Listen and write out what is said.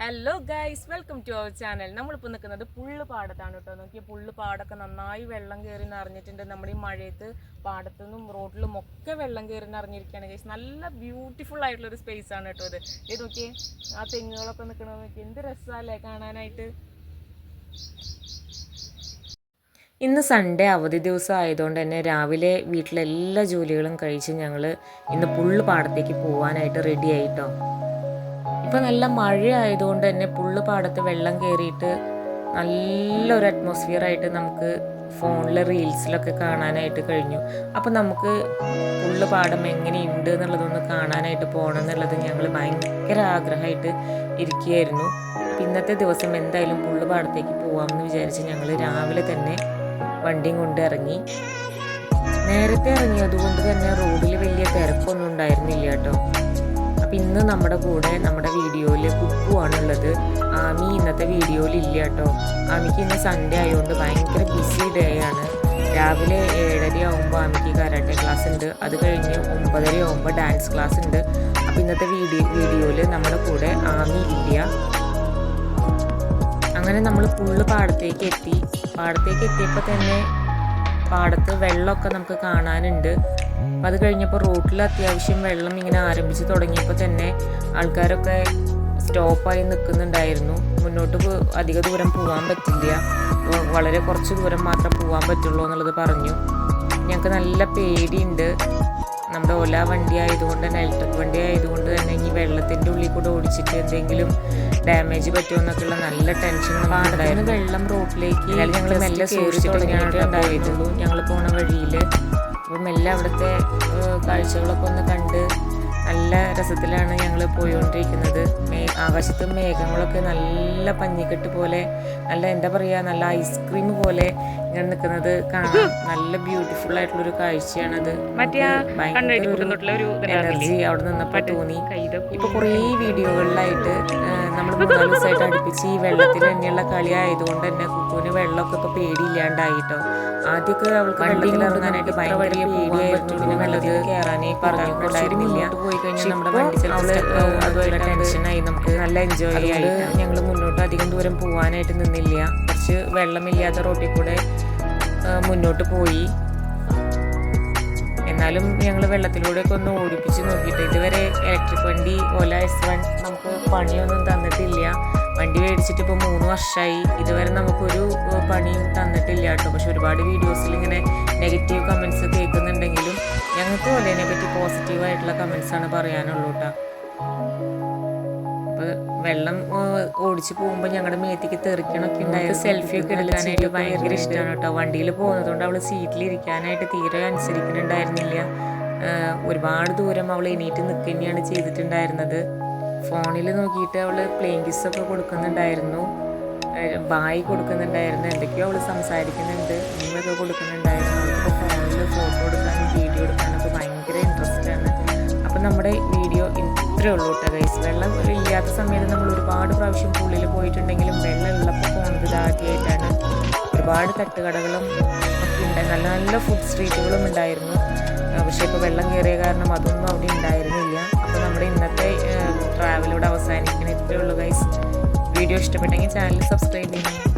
Hello guys welcome to our channel നമ്മളിപ്പോൾ നിൽക്കുന്നത് പുള്ള് പാടത്താണ് കേട്ടോ. നോക്കിയാൽ പുള്ള് പാടൊക്കെ നന്നായി വെള്ളം കയറി നിറഞ്ഞിട്ടുണ്ട്. നമ്മുടെ ഈ മഴയത്ത് പാടത്തു നിന്നും റോഡിലും ഒക്കെ വെള്ളം കയറി നിറഞ്ഞിരിക്കുകയാണ് ഗൈസ് നല്ല ബ്യൂട്ടിഫുൾ ആയിട്ടുള്ള ഒരു സ്പേസ് ആണ് കേട്ടോ ഇത്. ഇത് നോക്കിയേ ആ തെങ്ങുകളൊക്കെ നിൽക്കണത് നോക്കി എന്ത് രസമല്ലേ കാണാനായിട്ട്. ഇന്ന് സൺഡേ അവധി ദിവസം ആയതുകൊണ്ട് തന്നെ രാവിലെ വീട്ടിലെ എല്ലാ ജോലികളും കഴിച്ച് ഞങ്ങൾ ഇന്ന് പുള്ള് പാടത്തേക്ക് പോകാനായിട്ട് റെഡി ആയിട്ടോ ഇപ്പം നല്ല മഴ ആയതുകൊണ്ട് തന്നെ പുള്ള് പാടത്ത് വെള്ളം കയറിയിട്ട് നല്ലൊരു അറ്റ്മോസ്ഫിയർ ആയിട്ട് നമുക്ക് ഫോണിലെ റീൽസിലൊക്കെ കാണാനായിട്ട് കഴിഞ്ഞു. അപ്പം നമുക്ക് പുള്ള് പാടം എങ്ങനെയുണ്ട് എന്നുള്ളതൊന്ന് കാണാനായിട്ട് പോകണം എന്നുള്ളത് ഞങ്ങൾ ഭയങ്കര ആഗ്രഹമായിട്ട് ഇരിക്കുകയായിരുന്നു. ഇന്നത്തെ ദിവസം എന്തായാലും പുള്ള് പാടത്തേക്ക് പോകാമെന്ന് വിചാരിച്ച് ഞങ്ങൾ രാവിലെ തന്നെ വണ്ടിയും കൊണ്ട് ഇറങ്ങി. നേരത്തെ ഇറങ്ങിയതുകൊണ്ട് തന്നെ റോഡിൽ വലിയ തിരക്കൊന്നും ഉണ്ടായിരുന്നില്ല കേട്ടോ. അപ്പം ഇന്ന് നമ്മുടെ കൂടെ നമ്മുടെ വീഡിയോയിൽ കുക്കുവാണുള്ളത്. ആമി ഇന്നത്തെ വീഡിയോയിൽ ഇല്ല കേട്ടോ. ആമിക്ക് ഇന്ന് സൺഡേ ആയതുകൊണ്ട് ഭയങ്കര ബിസി ഡേ ആണ്. രാവിലെ ഏഴര ആകുമ്പോൾ ആമിക്ക് കരാട്ടെ ക്ലാസ് ഉണ്ട്. അത് കഴിഞ്ഞ് ഒമ്പതര ആകുമ്പോൾ ഡാൻസ് ക്ലാസ് ഉണ്ട്. അപ്പം ഇന്നത്തെ വീഡിയോ വീഡിയോയിൽ നമ്മുടെ കൂടെ ആമി ഇല്ല. അങ്ങനെ നമ്മൾ ഫുള്ള് പാടത്തേക്ക് എത്തി. പാടത്തേക്ക് എത്തിയപ്പോൾ തന്നെ പാടത്ത് വെള്ളമൊക്കെ നമുക്ക് കാണാനുണ്ട്. അപ്പം അത് കഴിഞ്ഞപ്പോൾ റോട്ടിൽ അത്യാവശ്യം വെള്ളം ഇങ്ങനെ ആരംഭിച്ച് തുടങ്ങിയപ്പോൾ തന്നെ ആൾക്കാരൊക്കെ സ്റ്റോപ്പായി നിൽക്കുന്നുണ്ടായിരുന്നു. മുന്നോട്ട് അധിക ദൂരം പോകാൻ പറ്റില്ല. വളരെ കുറച്ച് ദൂരം മാത്രം പോകാൻ പറ്റുള്ളൂ എന്നുള്ളത് പറഞ്ഞു. ഞങ്ങൾക്ക് നല്ല പേടിയുണ്ട്. നമ്മുടെ ഓല വണ്ടി ആയതുകൊണ്ട് തന്നെ ഇലക്ട്രിക് വണ്ടി ആയതുകൊണ്ട് തന്നെ ഈ വെള്ളത്തിന്റെ ഉള്ളിൽ കൂടെ ഓടിച്ചിട്ട് എന്തെങ്കിലും ഡാമേജ് പറ്റുമോ എന്നൊക്കെയുള്ള നല്ല ടെൻഷൻ ഉണ്ടായിരുന്നു. വെള്ളം റോഡിലേക്ക് ഞങ്ങൾ മെല്ലെ സൂക്ഷിച്ച് തുടങ്ങിയിട്ട് ഉണ്ടായിരുന്നുള്ളൂ. ഞങ്ങൾ പോണ വഴിയിൽ അപ്പം മെല്ലെ അവിടുത്തെ കാഴ്ചകളൊക്കെ ഒന്ന് കണ്ട് നല്ല രസത്തിലാണ് ഞങ്ങൾ പോയിക്കൊണ്ടിരിക്കുന്നത് മേ ആകാശത്ത് മേഘങ്ങളൊക്കെ നല്ല പഞ്ഞിക്കെട്ട് പോലെ നല്ല എന്താ പറയുക നല്ല ഐസ്ക്രീം പോലെ ഇങ്ങനെ നിൽക്കുന്നത് കാണാം. നല്ല ബ്യൂട്ടിഫുൾ ആയിട്ടുള്ളൊരു കാഴ്ചയാണത്. എനർജി അവിടെ നിന്നപ്പോൾ തോന്നി. ഇപ്പോൾ ഇപ്പൊ കുറേ വീഡിയോകളിലായിട്ട് നമ്മൾ മൂന്നാൽ ദിവസമായിട്ട് അടുപ്പിച്ച് ഈ വെള്ളത്തിൽ തന്നെയുള്ള കളി ആയതുകൊണ്ട് തന്നെ കുക്കുവിന് വെള്ളമൊക്കെ ഇപ്പോൾ പേടിയില്ലാണ്ടായിട്ടോ. ആദ്യമൊക്കെ അവൾക്ക് വെള്ളത്തിൽ ഇറങ്ങാനായിട്ട് ഭയങ്കര പേടിയായിരുന്നു. പിന്നെ വെള്ളത്തിൽ കയറാനേ പറഞ്ഞു പോയി കഴിഞ്ഞാൽ നമ്മുടെ വണ്ടി ചിലപ്പോൾ അതുപോലെ ടെൻഷനായി നമുക്ക് നല്ല എൻജോയ് ആയി ഞങ്ങൾ മുന്നോട്ട് അധികം ദൂരം പോകാനായിട്ട് നിന്നില്ല. കുറച്ച് വെള്ളമില്ലാത്ത റോട്ടിൽ കൂടെ മുന്നോട്ട് പോയി. എന്നാലും ഞങ്ങൾ വെള്ളത്തിലൂടെയൊക്കെ ഒന്ന് ഓടിപ്പിച്ച് നോക്കിയിട്ട് ഇതുവരെ ഇലക്ട്രിക് വണ്ടി ഓല എസ് വൺ നമുക്ക് പണിയൊന്നും തന്നിട്ടില്ല. വണ്ടി മേടിച്ചിട്ട് ഇപ്പോൾ മൂന്ന് വർഷമായി ഇതുവരെ നമുക്കൊരു പണിയും തന്നിട്ടില്ല കേട്ടോ. പക്ഷെ ഒരുപാട് വീഡിയോസിൽ ഇങ്ങനെ നെഗറ്റീവ് ഞങ്ങൾക്ക് ഒലേനെ പറ്റി പോസിറ്റീവായിട്ടുള്ള കമൻസ് ആണ് പറയാനുള്ളൂ കേട്ടോ അപ്പോൾ വെള്ളം ഓടിച്ചു പോകുമ്പോൾ ഞങ്ങളുടെ മേത്തേക്ക് തെറിക്കണമൊക്കെ ഉണ്ടായിരുന്നു. സെൽഫി ഒക്കെ എടുക്കാനായിട്ട് ഭയങ്കര ഇഷ്ടമാണ് കേട്ടോ വണ്ടിയിൽ പോകുന്നതുകൊണ്ട് അവൾ സീറ്റിലിരിക്കാനായിട്ട് തീരെ അനുസരിക്കുന്നുണ്ടായിരുന്നില്ല. ഒരുപാട് ദൂരം അവൾ എണീറ്റ് നിൽക്കുകയാണ് ചെയ്തിട്ടുണ്ടായിരുന്നത്. ഫോണിൽ നോക്കിയിട്ട് അവൾ പ്ലെയിൻ കിസ്സൊക്കെ കൊടുക്കുന്നുണ്ടായിരുന്നു. ബായി കൊടുക്കുന്നുണ്ടായിരുന്നു. എന്തൊക്കെയോ അവൾ സംസാരിക്കുന്നുണ്ട്. ഇങ്ങനെയൊക്കെ കൊടുക്കുന്നുണ്ടായിരുന്നു. അവൾക്ക് ഫോണിൽ ഫോട്ടോ എടുക്കാനും വീഡിയോ എടുക്കാനൊക്കെ നമ്മുടെ വീഡിയോ ഇത്രയേ ഉള്ളൂ കേട്ടോ ഗൈസ് വെള്ളം ഇല്ലാത്ത സമയത്ത് നമ്മൾ ഒരുപാട് പ്രാവശ്യം പുള്ളിൽ പോയിട്ടുണ്ടെങ്കിലും വെള്ളം ഉള്ളപ്പോൾ പോകുന്നത് ഇതാദ്യമായിട്ടാണ് ഒരുപാട് തട്ടുകടകളും ഒക്കെ ഉണ്ട്. നല്ല നല്ല ഫുഡ് സ്ട്രീറ്റുകളും ഉണ്ടായിരുന്നു. പക്ഷേ ഇപ്പോൾ വെള്ളം കയറിയ കാരണം അതൊന്നും അവിടെ ഉണ്ടായിരുന്നില്ല. അപ്പോൾ നമ്മുടെ ഇന്നത്തെ ട്രാവലിവിടെ അവസാനിക്കണം. ഇത്രയേ ഉള്ളൂ ഗൈസ് വീഡിയോ ഇഷ്ടപ്പെട്ടെങ്കിൽ ചാനൽ സബ്സ്ക്രൈബ് ചെയ്യണം.